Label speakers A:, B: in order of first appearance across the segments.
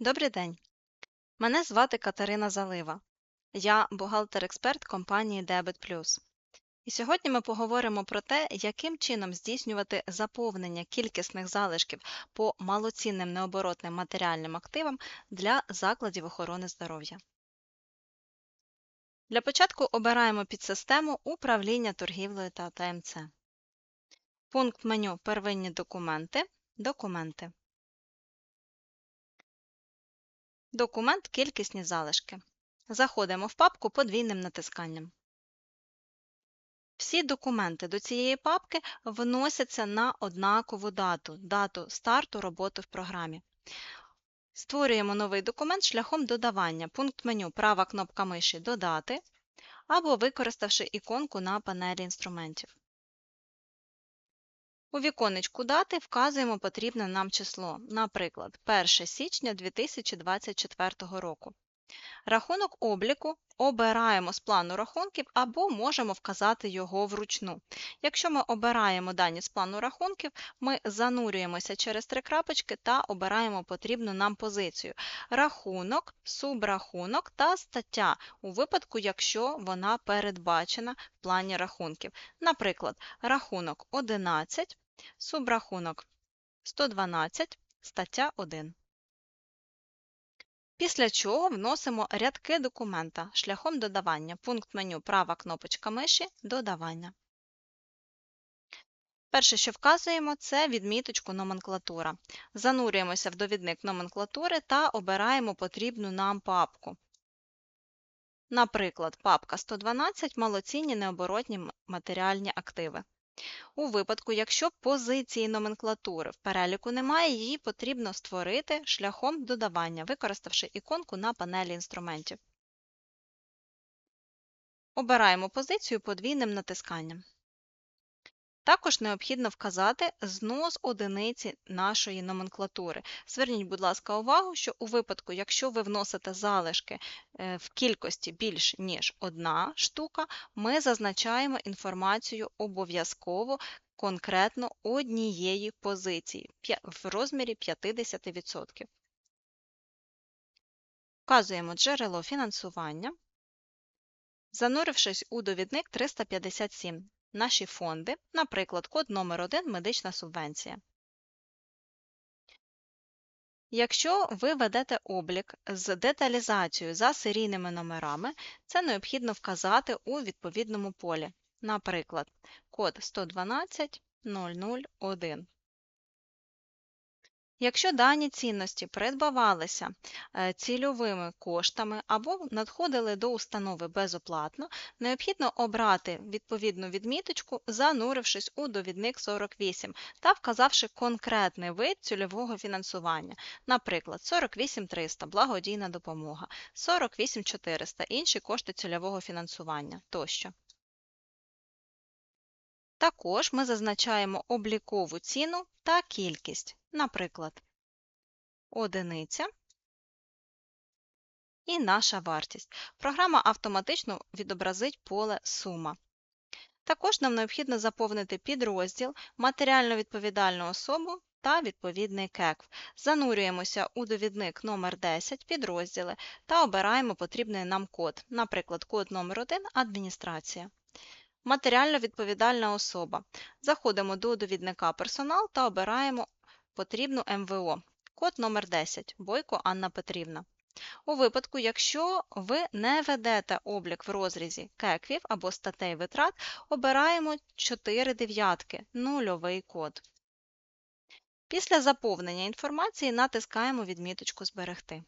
A: Добрий день. Мене звати Катерина Залива. Я бухгалтер-експерт компанії Debit. І сьогодні ми поговоримо про те, яким чином здійснювати заповнення кількісних залишків по малоцінним необоротним матеріальним активам для закладів охорони здоров'я. Для початку обираємо підсистему управління торгівлею та ТМЦ. Пункт меню Первинні документи. Документи. Документ Кількісні залишки. Заходимо в папку подвійним натисканням. Всі документи до цієї папки вносяться на однакову дату дату старту роботи в програмі. Створюємо новий документ шляхом додавання. Пункт меню права кнопка миші Додати або використавши іконку на панелі інструментів. У віконечку дати вказуємо потрібне нам число, наприклад, 1 січня 2024 року. Рахунок обліку обираємо з плану рахунків або можемо вказати його вручну. Якщо ми обираємо дані з плану рахунків, ми занурюємося через три крапочки та обираємо потрібну нам позицію рахунок, субрахунок та стаття у випадку, якщо вона передбачена в плані рахунків. Наприклад, рахунок 11, субрахунок 112, стаття 1. Після чого вносимо рядки документа шляхом додавання. Пункт меню права кнопочка миші Додавання. Перше, що вказуємо, це відміточку номенклатура. Занурюємося в довідник номенклатури та обираємо потрібну нам папку. Наприклад, папка 112 малоцінні необоротні матеріальні активи. У випадку, якщо позиції номенклатури в переліку немає, її потрібно створити шляхом додавання, використавши іконку на панелі інструментів. Обираємо позицію подвійним натисканням. Також необхідно вказати знос одиниці нашої номенклатури. Зверніть, будь ласка, увагу, що у випадку, якщо ви вносите залишки е, в кількості більш ніж одна штука, ми зазначаємо інформацію обов'язково конкретно однієї позиції в розмірі 50%. Вказуємо джерело фінансування. Занурившись у довідник 357 наші фонди, наприклад, код номер 1 медична субвенція. Якщо ви ведете облік з деталізацією за серійними номерами, це необхідно вказати у відповідному полі, наприклад, код 112 001. Якщо дані цінності придбавалися е, цільовими коштами або надходили до установи безоплатно, необхідно обрати відповідну відміточку, занурившись у довідник 48 та вказавши конкретний вид цільового фінансування, наприклад, 48300 благодійна допомога, 48400 інші кошти цільового фінансування тощо. Також ми зазначаємо облікову ціну та кількість, наприклад, одиниця і наша вартість. Програма автоматично відобразить поле сума. Також нам необхідно заповнити підрозділ, матеріально відповідальну особу та відповідний кекв. Занурюємося у довідник номер 10 підрозділи та обираємо потрібний нам код, наприклад, код номер 1 адміністрація. Матеріально відповідальна особа. Заходимо до довідника персонал та обираємо потрібну МВО. Код номер 10 Бойко Анна Петрівна. У випадку, якщо ви не ведете облік в розрізі кеквів або статей витрат, обираємо 4 дев'ятки нульовий код. Після заповнення інформації натискаємо відміточку Зберегти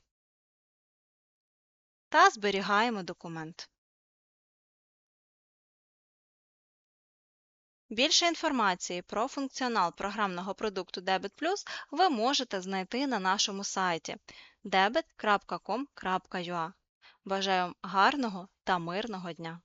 A: та зберігаємо документ. Більше інформації про функціонал програмного продукту Debit Plus ви можете знайти на нашому сайті debit.com.ua. Бажаю вам гарного та мирного дня!